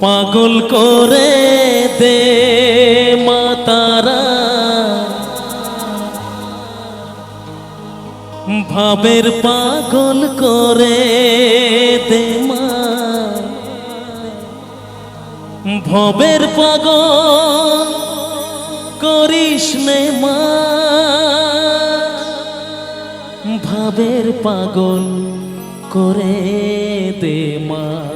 পাগল করে দে মাতারা। ভাবের পাগল করে দে মা। ভবের পাগল করিস নে মা। ভাবের পাগল করে দে মা।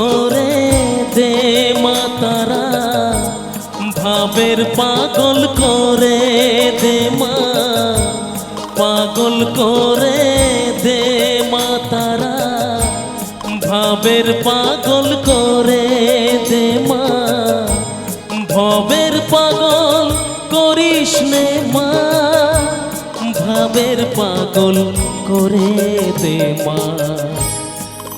করে দে মাতারা, ভাবের পাগল করে দে মা। পাগল করে দে মাতারা, ভাবের পাগল করে দে মা। ভবের পাগল করিস নে মা, ভাবের পাগল করে দে মা।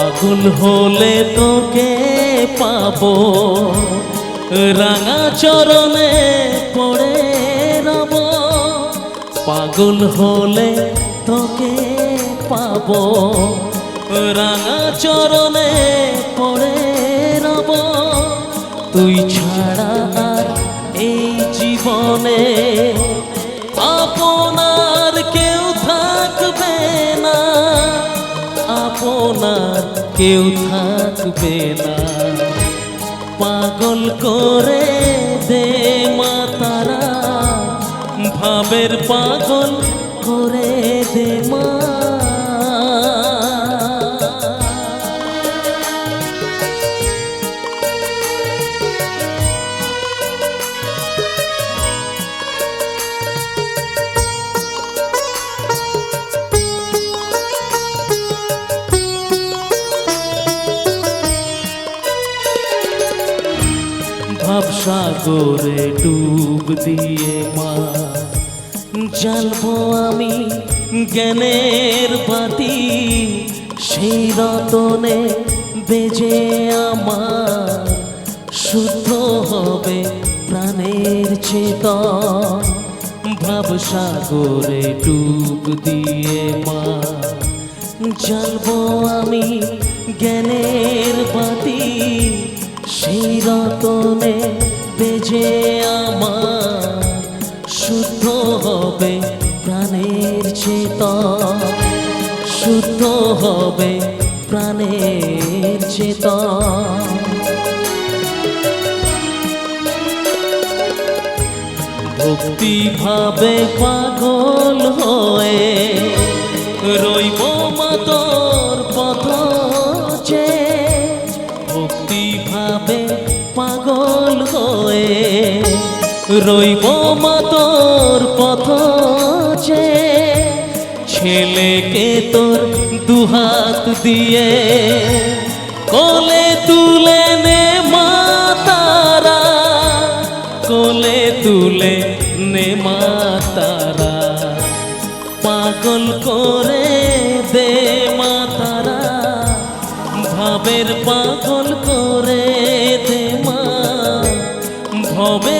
পাগল হলে তোকে পাবো। রাঙা চরণে পড়ে রব। পাগল হলে তোকে পাবো। রাঙা চরণে পড়ে রব। তুই ছাড়া এই জীবনে কেউ থাকবে না। পাগল করে দে মা তারা ভাবের পাগল করে দে মা ভাবসাগরে ডুব দিয়ে মা। জ্বালবো আমি জ্ঞানের বাতি, সেই রতনে বেজে আমার। শুদ্ধ হবে প্রাণের চেতন ভাবসাগরে ডুব দিয়ে মা। জ্বালবো আমি জ্ঞানের রতনে বেজে আমার শুদ্ধ হবে প্রাণের চেতন। শুদ্ধ হবে প্রাণের চেতন। ভক্তি ভাবে পাগল হয়ে রইব মাতর রইব মাতর পথ ছেলেকে তোর দুহাত দিয়ে কোলে তুলে নে মা তারা। কোলে তুলে নে মা তারা। পাগল করে দে মা তারা। ভাবের পাগল করে দে মা। নে